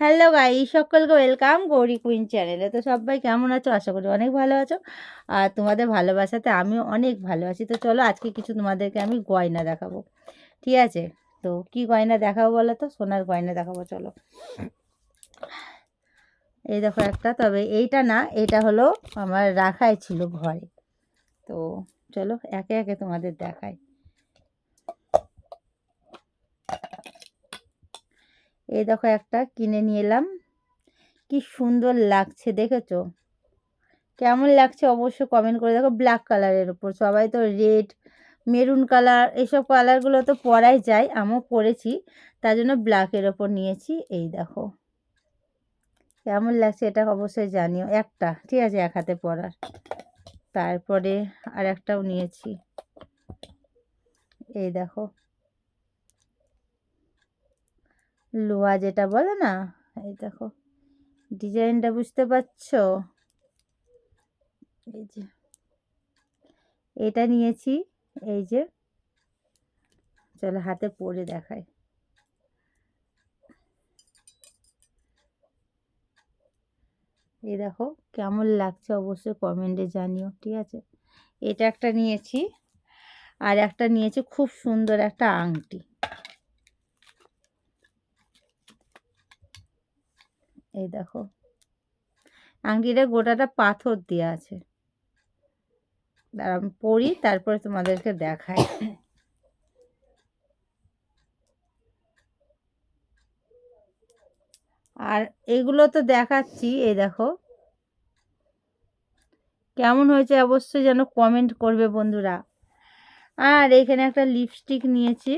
Hello guy সকলকে welcome Gauri queen চ্যানেলে। তো সবাই কেমন আছো? আশা করি অনেক ভালো আছো। আর তোমাদের ভালোবাসাতে আমিও অনেক ভালো আছি। তো চলো আজকে কিছু তোমাদেরকে আমি গয়না দেখাবো। ঠিক আছে? তো কি গয়না দেখাবো বলো তো? সোনার গয়না দেখাবো, চলো। এই দেখো একটা, তবে এইটা না এটা হলো আমার রাখাই ছিল ঘরে। তো চলো একে একে তোমাদের দেখাই। এই দেখো একটা কিনে নিয়ে এলাম। কি সুন্দর লাগছে, দেখেছ? কেমন লাগছে অবশ্যই কমেন্ট করে দেখো ব্ল্যাক কালারের ওপর সবাই তো রেড মেরুন কালার এইসব কালারগুলো তো পরাই যায়, আমিও পরেছি। তার জন্য ব্ল্যাকের ওপর নিয়েছি। এই দেখো, কেমন লাগছে এটা অবশ্যই জানিও। একটা, ঠিক আছে, এক হাতে পরার। তারপরে আর একটাও নিয়েছি। এই দেখো লোহা যেটা বলে না, এই দেখো, ডিজাইনটা বুঝতে পারছ? এই যে, এটা নিয়েছি, এই যে, চলো হাতে পরে দেখাই। এই দেখো, কেমন লাগছে অবশ্যই কমেন্টে জানিও, ঠিক আছে? এটা একটা নিয়েছি, আর একটা নিয়েছি খুব সুন্দর একটা আংটি। এই দেখো। আংটিটা গোটাটা পাথর দেওয়া আছে। আমি পরি তারপরে তোমাদেরকে দেখাই। আর এগুলো তো দেখাচ্ছি, এই দেখো। কেমন হয়েছে অবশ্যই যেন কমেন্ট করবে বন্ধুরা। আর এখানে একটা লিপস্টিক নিয়েছি।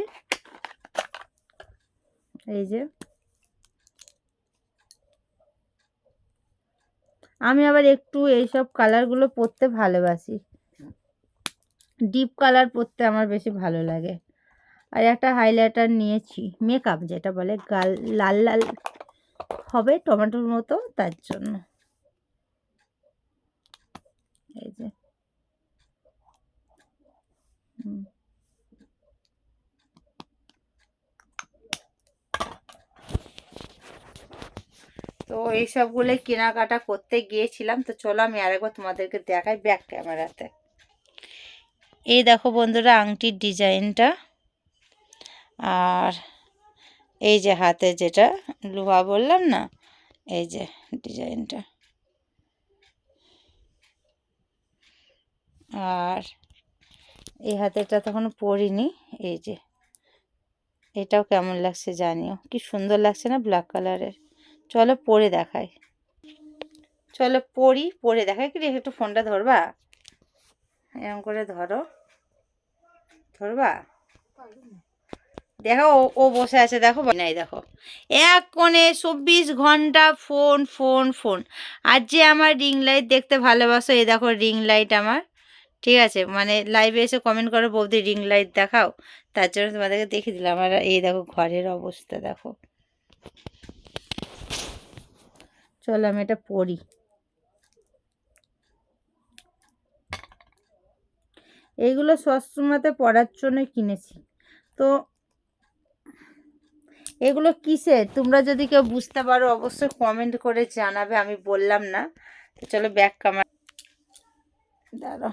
এই যে। আমি আবার একটু এইসব কালারগুলো পরতে ভালোবাসি। ডিপ কালার পরতে আমার বেশি ভালো লাগে। আর একটা হাইলাইটার নিয়েছি মেকআপ যেটা বলে, গাল, লাল লাল হবে টমেটোর মতো, তার জন্য। এই যে। হুম। তো এইসবগুলো কেনাকাটা করতে গিয়েছিলাম। তো চলো আমি আরেকবার তোমাদেরকে দেখাই ব্যাক ক্যামেরাতে এই দেখো বন্ধুরা আংটির ডিজাইনটা। আর এই যে হাতে যেটা লোহা বললাম না, এই যে ডিজাইনটা। আর এই হাতেটা তখন পরিনি, এই যে। এটাও কেমন লাগছে জানিও। কি সুন্দর লাগছে না ব্ল্যাক কালারের চলো পরে দেখাই। চলো পড়ি পরে দেখাই। কি একটু ফোনটা ধরবা? এরকম করে ধরো। ধরবা? দেখো, ও বসে আছে, দেখো। নাই, দেখো। এক কোণে চব্বিশ ঘণ্টা ফোন ফোন ফোন। আর যে আমার রিং লাইট দেখতে ভালোবাসো, এই দেখো রিং লাইট আমার। ঠিক আছে? মানে লাইভে এসে কমেন্ট করো, বৌদি রিং লাইট দেখাও। তার জন্য তোমাদেরকে দেখিয়ে দিলাম। আর এই দেখো ঘরের অবস্থা, দেখো। চলো আমি এটা পড়ি এইগুলো সবসময়তে পড়ার জন্য কিনেছি। তো এগুলো কিসের তোমরা যদি কেউ বুঝতে পারো, অবশ্যই কমেন্ট করে জানাবে, আমি বললাম না। তো চলো ব্যাক কামার দাঁড়ো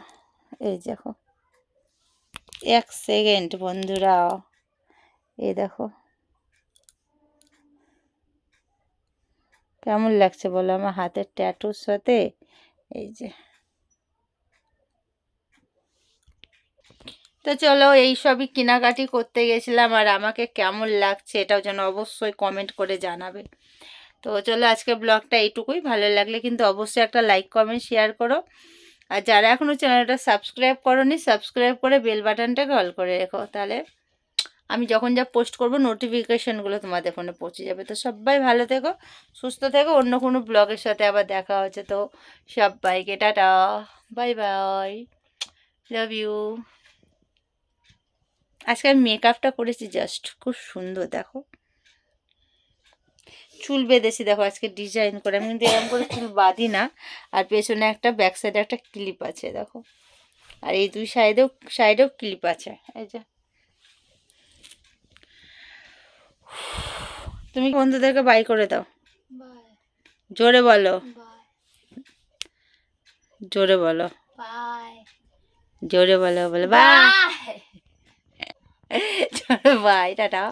এই দেখো। এক সেকেন্ড বন্ধুরা, এই দেখো। কেমন লাগছে বলো? আমার হাতের ট্যাটুর সাথে? এই যে। তো চলো, এই সবই কেনাকাটি করতে গেছিলাম আর আমাকে কেমন লাগছে এটাও যেন অবশ্যই কমেন্ট করে জানাবে। তো চলো, আজকে ব্লগটা এইটুকুই। ভালো লাগলে কিন্তু অবশ্যই একটা লাইক কমেন্ট শেয়ার করো। আর যারা এখনও চ্যানেলটা সাবস্ক্রাইব করনি সাবস্ক্রাইব করে বেল বাটনটাকে অল করে রেখো। তাহলে আমি যখন যা পোস্ট করব নোটিফিকেশানগুলো তোমাদের ফোনে পৌঁছে যাবে। তো সবাই ভালো থেকো, সুস্থ থেকো। অন্য কোনো ব্লগের সাথে আবার দেখা হচ্ছে। তো সবাইকে tata. Bye bye. Love you আজকে আমি মেকআপটা করেছি জাস্ট খুব সুন্দর, দেখো। চুল বেঁধেছি, দেখো, আজকে ডিজাইন করে। আমি কিন্তু এরকম করে চুল বাঁধি না। আর পেছনে একটা ব্যাক সাইডে একটা ক্লিপ আছে, দেখো। আর এই দুই সাইডেও সাইডেও ক্লিপ আছে। এই যে। তুমি বন্ধুদেরকে বাই করে দাও। জোরে বলো। জোরে বলো। জোরে বলো বলো। বাই। জোরে বাই, টাটা।